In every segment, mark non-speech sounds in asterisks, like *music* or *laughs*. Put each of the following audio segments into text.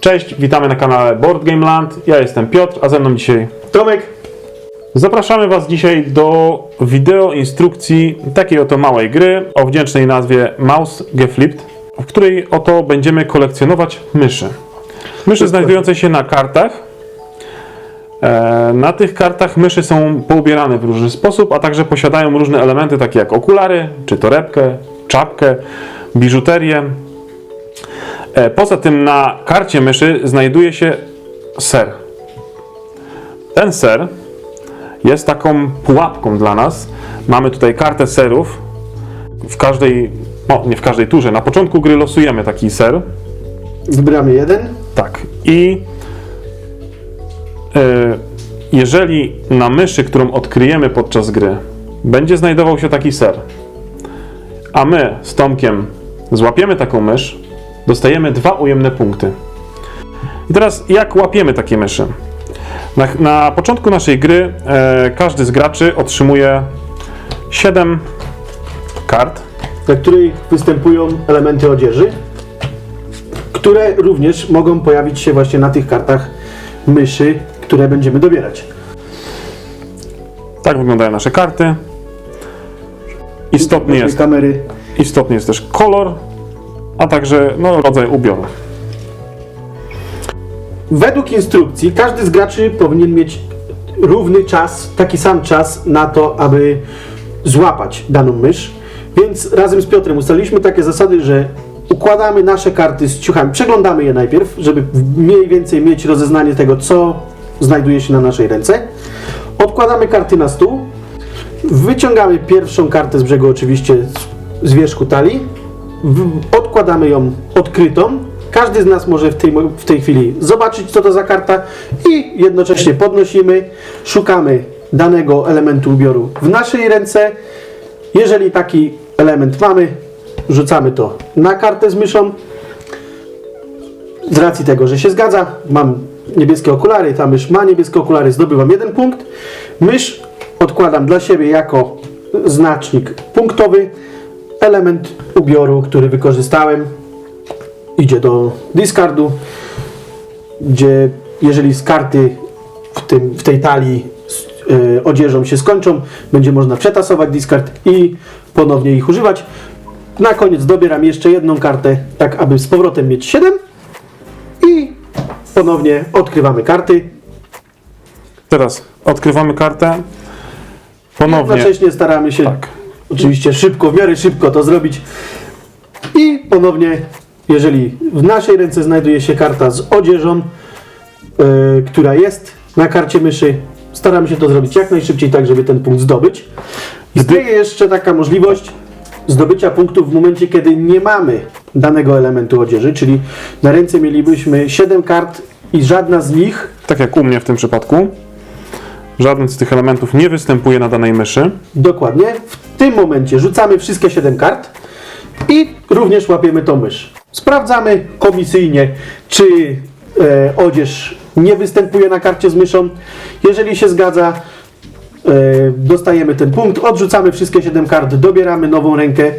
Cześć, witamy na kanale Board Game Land. Ja jestem Piotr, a ze mną dzisiaj Tomek, zapraszamy Was dzisiaj do wideo instrukcji takiej oto małej gry o wdzięcznej nazwie Mouse Geflipped, w której oto będziemy kolekcjonować myszy. Myszy znajdujące się na kartach. E, Na tych kartach myszy są poubierane w różny sposób, a także posiadają różne elementy takie jak okulary, czy torebkę, czapkę, biżuterię. E, Poza tym na karcie myszy znajduje się ser. Ten ser jest taką pułapką dla nas. Mamy tutaj kartę serów. W każdej, no nie w każdej turze, na początku gry losujemy taki ser. wybieramy jeden. Tak. I jeżeli na myszy, którą odkryjemy podczas gry, będzie znajdował się taki ser, a my z Tomkiem złapiemy taką mysz, dostajemy dwa ujemne punkty. I teraz jak łapiemy takie myszy? Na, na początku naszej gry e, każdy z graczy otrzymuje 7 kart. na której występują elementy odzieży, które również mogą pojawić się właśnie na tych kartach myszy, które będziemy dobierać. Tak wyglądają nasze karty. Istotny jest kamery. Istotny jest też kolor, a także no, rodzaj ubioru. Według instrukcji każdy z graczy powinien mieć równy czas, taki sam czas na to, aby złapać daną mysz. Więc razem z Piotrem ustaliliśmy takie zasady, że układamy nasze karty z ciuchami, przeglądamy je najpierw, żeby mniej więcej mieć rozeznanie tego, co znajduje się na naszej ręce. Odkładamy karty na stół, wyciągamy pierwszą kartę z brzegu oczywiście z, wierzchu talii, odkładamy ją odkrytą. Każdy z nas może w tej, w tej chwili zobaczyć, co to za karta i jednocześnie podnosimy, szukamy danego elementu ubioru w naszej ręce. Jeżeli taki element mamy, rzucamy to na kartę z myszą. Z racji tego, że się zgadza, mam niebieskie okulary, ta mysz ma niebieskie okulary, zdobywam jeden punkt. Mysz odkładam dla siebie jako znacznik punktowy. Element ubioru, który wykorzystałem, idzie do discardu, gdzie jeżeli z karty w, tym, w tej talii y, odzieżą się skończą, będzie można przetasować discard i ponownie ich używać. Na koniec dobieram jeszcze jedną kartę, tak aby z powrotem mieć 7 i ponownie odkrywamy karty. Teraz odkrywamy kartę. Ponownie. Jednocześnie staramy się Tak. oczywiście szybko, w miarę szybko to zrobić. I ponownie, jeżeli w naszej ręce znajduje się karta z odzieżą, yy, która jest na karcie myszy, staramy się to zrobić jak najszybciej, tak żeby ten punkt zdobyć. Istnieje jeszcze taka możliwość zdobycia punktów w momencie, kiedy nie mamy danego elementu odzieży, czyli na ręce mielibyśmy 7 kart i żadna z nich Tak jak u mnie w tym przypadku. Żaden z tych elementów nie występuje na danej myszy. Dokładnie. W tym momencie rzucamy wszystkie 7 kart i również łapiemy tą mysz. Sprawdzamy komisyjnie, czy e, odzież nie występuje na karcie z myszą. Jeżeli się zgadza, e, dostajemy ten punkt, odrzucamy wszystkie 7 kart, dobieramy nową rękę.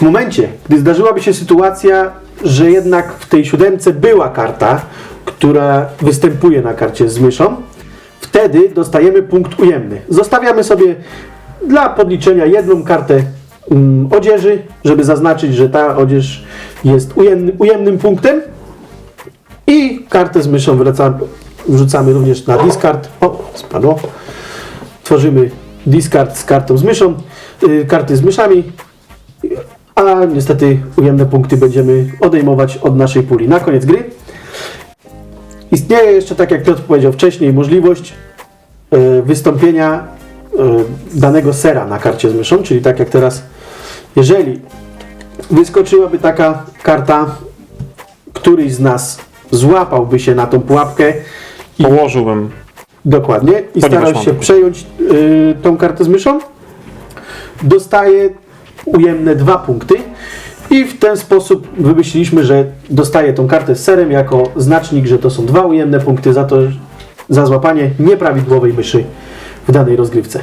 W momencie, gdy zdarzyłaby się sytuacja, że jednak w tej siódemce była karta, która występuje na karcie z myszą, wtedy dostajemy punkt ujemny. Zostawiamy sobie dla podliczenia jedną kartę mm, odzieży, żeby zaznaczyć, że ta odzież jest ujemny, ujemnym punktem. I kartę z myszą wracamy, wrzucamy również na discard. O, spadło. Tworzymy discard z kartą z myszą, y, karty z myszami, a niestety ujemne punkty będziemy odejmować od naszej puli na koniec gry. Istnieje jeszcze, tak jak Piotr powiedział wcześniej, możliwość e, wystąpienia e, danego sera na karcie z myszą, czyli tak jak teraz, jeżeli wyskoczyłaby taka karta, któryś z nas złapałby się na tą pułapkę i Położyłbym. dokładnie i Ponieważ starał się przejąć y, tą kartę z myszą, dostaje ujemne dwa punkty i w ten sposób wymyśliliśmy, że dostaje tą kartę z serem jako znacznik, że to są dwa ujemne punkty za to, za złapanie nieprawidłowej myszy w danej rozgrywce.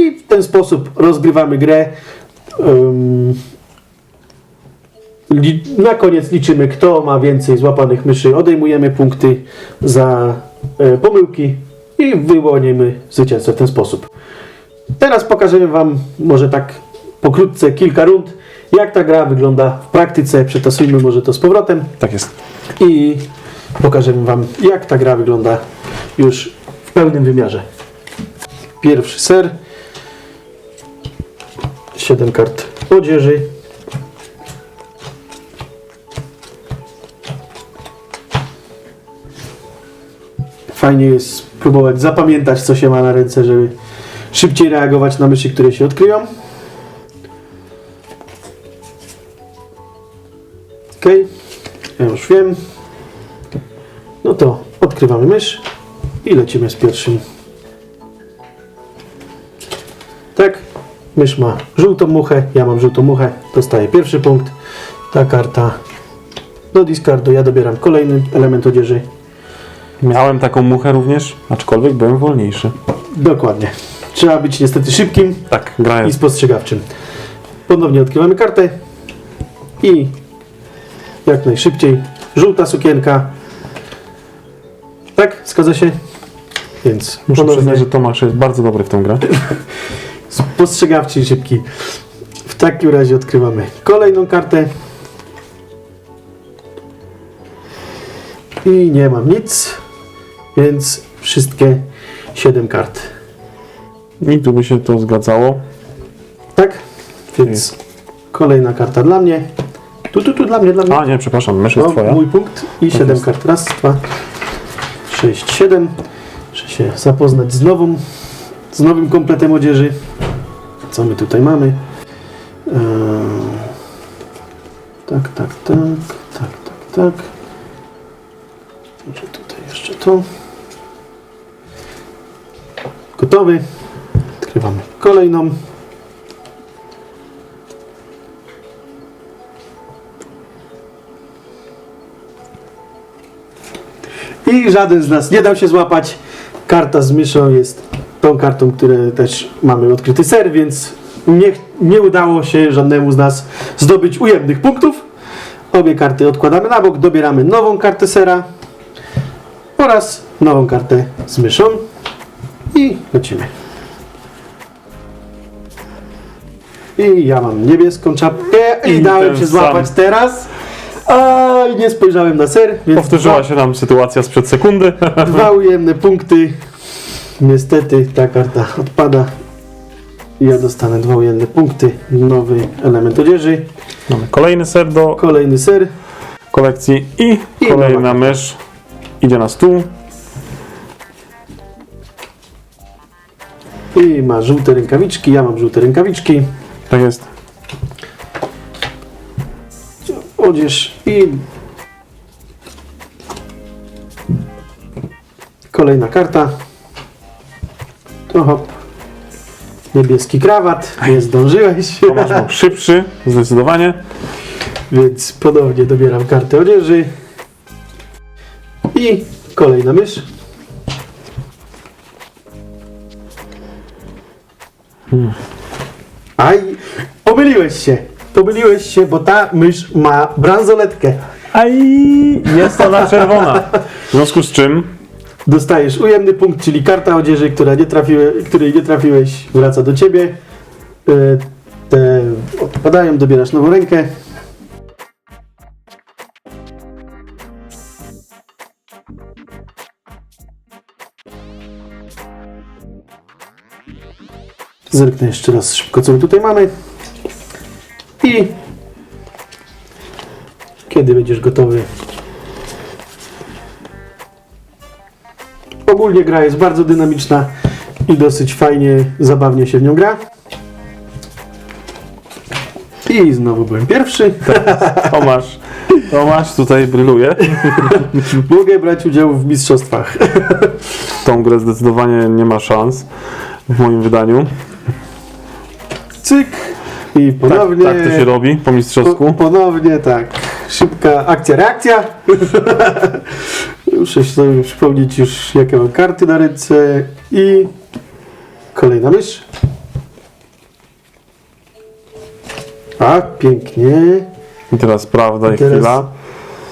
I w ten sposób rozgrywamy grę li, na koniec liczymy, kto ma więcej złapanych myszy. Odejmujemy punkty za e, pomyłki i wyłonimy zwycięzcę w ten sposób. Teraz pokażemy Wam, może tak pokrótce, kilka rund, jak ta gra wygląda w praktyce. Przetasujmy może to z powrotem Tak jest. i pokażemy Wam, jak ta gra wygląda już w pełnym wymiarze. Pierwszy ser, 7 kart odzieży. Fajnie jest spróbować zapamiętać, co się ma na ręce, żeby szybciej reagować na myszy, które się odkryją. Ok, ja już wiem. No to odkrywamy mysz i lecimy z pierwszym. Tak, mysz ma żółtą muchę, ja mam żółtą muchę, dostaję pierwszy punkt. Ta karta do discardu, ja dobieram kolejny element odzieży. Miałem taką muchę również, aczkolwiek byłem wolniejszy. Dokładnie. Trzeba być niestety szybkim Tak, i spostrzegawczym. Ponownie odkrywamy kartę i jak najszybciej żółta sukienka. Tak, zgadza się? Więc Muszę ponownie przyznać, że Tomasz jest bardzo dobry w tą grę. *laughs* spostrzegawczy i szybki. W takim razie odkrywamy kolejną kartę. I nie mam nic, więc wszystkie 7 kart. I tu by się to zgadzało. Tak? Więc kolejna karta dla mnie. Tu, tu, tu, dla mnie, dla mnie. A nie, przepraszam, mysz jest No, twoja. mój punkt i 7 jest. kart. Raz, dwa, sześć, siedem. Muszę się zapoznać z nową, z nowym kompletem odzieży. Co my tutaj mamy? Eee, tak, tak, tak, tak, tak, tak. Może tutaj jeszcze to. Gotowy. Odkrywamy kolejną. I żaden z nas nie dał się złapać. Karta z myszą jest tą kartą, które też mamy odkryty ser, więc nie, nie udało się żadnemu z nas zdobyć ujemnych punktów. Obie karty odkładamy na bok, dobieramy nową kartę sera oraz nową kartę z myszą i lecimy. I ja mam niebieską czapkę i, I dałem się złapać sam. teraz. A i nie spojrzałem na ser, więc Powtórzyła się nam sytuacja sprzed sekundy. *laughs* Dwa ujemne punkty. Niestety ta karta odpada. Ja dostanę dwa ujemne punkty. Nowy element odzieży. Mamy kolejny ser do Kolejny ser. kolekcji i, I kolejna nowa. mysz idzie na stół. I ma żółte rękawiczki. Ja mam żółte rękawiczki. Tak jest. Odzież i kolejna karta. To hop. Niebieski krawat. Nie zdążyłeś. Tomasz był szybszy, zdecydowanie. Więc ponownie dobieram kartę odzieży. I kolejna mysz. Aj, pomyliłeś się. Pomyliłeś się, bo ta mysz ma bransoletkę. Aj, jest ona czerwona. W związku z czym Dostajesz ujemny punkt, czyli karta odzieży, która nie trafiłe, której nie trafiłeś, wraca do ciebie. E, Te odpadają, dobierasz nową rękę. Zerknę jeszcze raz szybko, co my tutaj mamy. I kiedy będziesz gotowy, Ogólnie gra jest bardzo dynamiczna i dosyć fajnie, zabawnie się w nią gra. I znowu byłem pierwszy. Tomasz, Tomasz tutaj bryluje. *laughs* Mogę brać udział w mistrzostwach. Tą grę zdecydowanie nie ma szans w moim wydaniu. Cyk. I Tak, ponownie. tak to się robi po po, mistrzowsku. ponownie tak. Szybka akcja, reakcja. *laughs* Muszę sobie przypomnieć już, jakie mam karty na ręce. I kolejna mysz. Tak, pięknie. I teraz prawda i Teraz- chwila.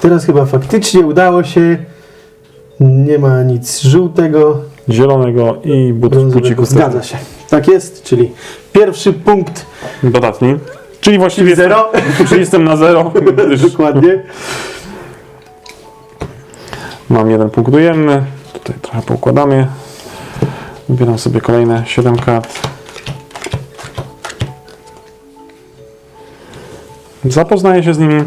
Teraz chyba faktycznie udało się. Nie ma nic żółtego, Zielonego i but buciku. Zgadza się. Tak jest, czyli pierwszy punkt Dodatni. Czyli właściwie zero. *laughs* Czyli jestem na zero, gdyż Dokładnie. mam jeden punkt ujemny. Tutaj trochę poukładamy. Wybieram sobie kolejne 7 kart. Zapoznaję się z nimi.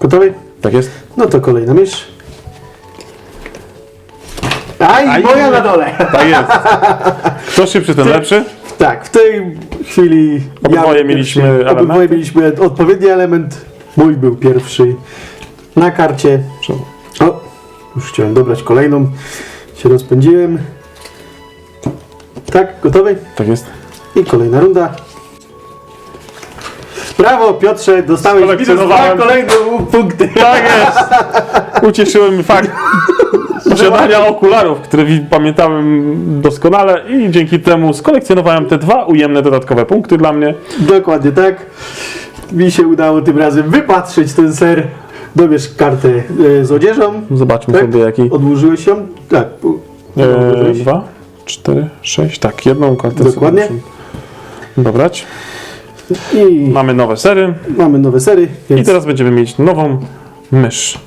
Gotowy? Tak jest. No to kolejna mysz. Aj, Aj. moja na dole. Tak jest. Kto szybszy, ten lepszy. Tak, w tej chwili Obydwoje byłem mieliśmy pierwszy. elementy. Obydwoje mieliśmy odpowiedni element. Mój był pierwszy na karcie. O, już chciałem dobrać kolejną. Się rozpędziłem. Tak, gotowy? Tak jest. I kolejna runda. Brawo Piotrze, dostałeś minus dwa kolejne punkty. Tak jest! Ucieszyły mnie fakt posiadania okularów, które wi- pamiętałem doskonale i dzięki temu skolekcjonowałem te dwa ujemne dodatkowe punkty dla mnie. Dokładnie tak. Mi się udało tym razem wypatrzeć ten ser. Dobierz kartę e, z odzieżą. Zobaczmy Tak? sobie jaki. Odłożyłeś ją? Tak. E, odłożyłeś. dwa, cztery, sześć, tak, jedną kartę Dokładnie. muszę dobrać. I Mamy nowe sery mamy nowe sery. i Więc teraz będziemy mieć nową mysz.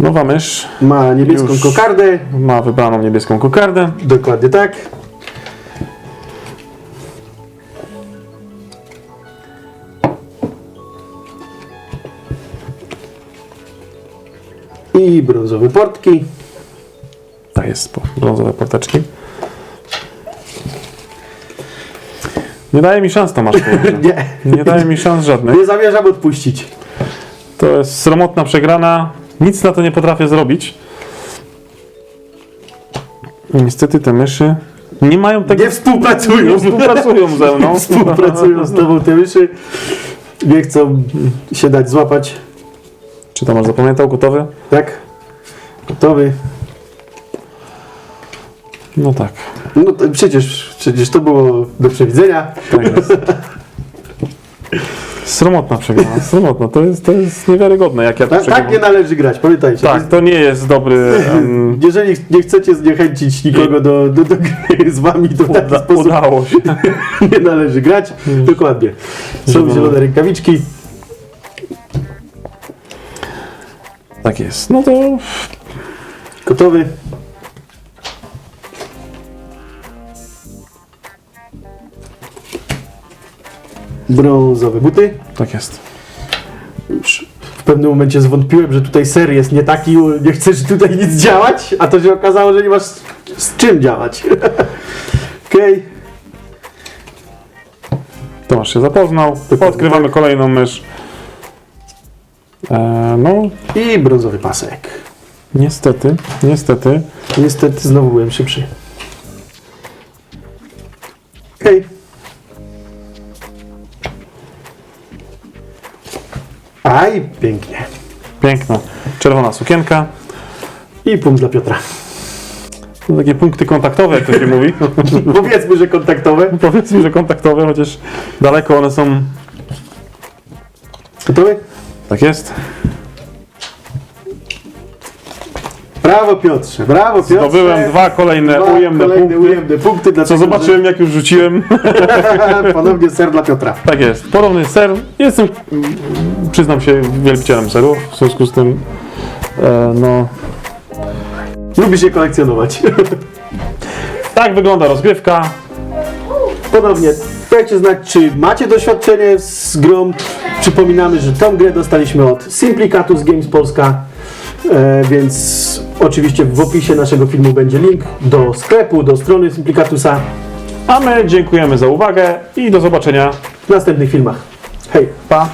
Nowa mysz ma niebieską Już. kokardę. ma wybraną niebieską kokardę. Dokładnie tak. I brązowe portki. Tak jest, po- brązowe porteczki. Nie daje mi szans Tomasz. *laughs* Nie, Nie daje mi szans żadnych. nie zamierzam odpuścić. To jest sromotna przegrana. Nic na to nie potrafię zrobić. Niestety te myszy nie mają tego. Nie współpracują. nie współpracują ze mną. *laughs* Współpracują z tobą te myszy. Nie chcą się dać złapać. Czy Tomasz zapamiętał? Gotowy? Tak? Gotowy? No tak. No to przecież, przecież to było do przewidzenia. tak jest. Sromotna przegrana. Sromotna. To jest, to jest niewiarygodne, jak ja to Tak, tak przegrywam. nie należy grać, pamiętajcie. Tak, to nie jest dobry. em, Jeżeli nie chcecie zniechęcić nikogo do, do, do gry z wami, to w taki uda, sposób udało się. *laughs* nie należy grać. Dokładnie. Są zielone rękawiczki. Tak jest. No to Gotowy? Brązowe buty. tak jest. Już w pewnym momencie zwątpiłem, że tutaj ser jest nie taki, nie chcesz tutaj nic działać, a to się okazało, że nie masz z czym działać. *laughs* Okej. Tomasz się zapoznał. Odkrywamy kolejną mysz. E, no, I brązowy pasek. niestety, niestety. Niestety znowu byłem szybszy. Pięknie. Piękna. Czerwona sukienka. I punkt dla Piotra. To takie punkty kontaktowe, jak to się mówi. *laughs* Powiedzmy, że kontaktowe. Powiedzmy, że kontaktowe, chociaż daleko one są. Gotowy? Tak jest. Brawo Piotrze, brawo Piotrze. Zdobyłem dwa kolejne Dwa ujemne kolejne punkty. ujemne punkty. Co zobaczyłem, jak już rzuciłem. że *laughs* Ponownie ser dla Piotra. Tak jest. Podobny ser. Jestem, przyznam się, wielbicielem serów. W związku z tym, e, no, Lubi się kolekcjonować. *laughs* tak wygląda rozgrywka. Ponownie, dajcie znać, czy macie doświadczenie z grą. Przypominamy, że tą grę dostaliśmy od Simplicatus Games Polska, e, więc oczywiście w opisie naszego filmu będzie link do sklepu, do strony Simplicatusa A my dziękujemy za uwagę i do zobaczenia. w następnych filmach. Hej! Pa!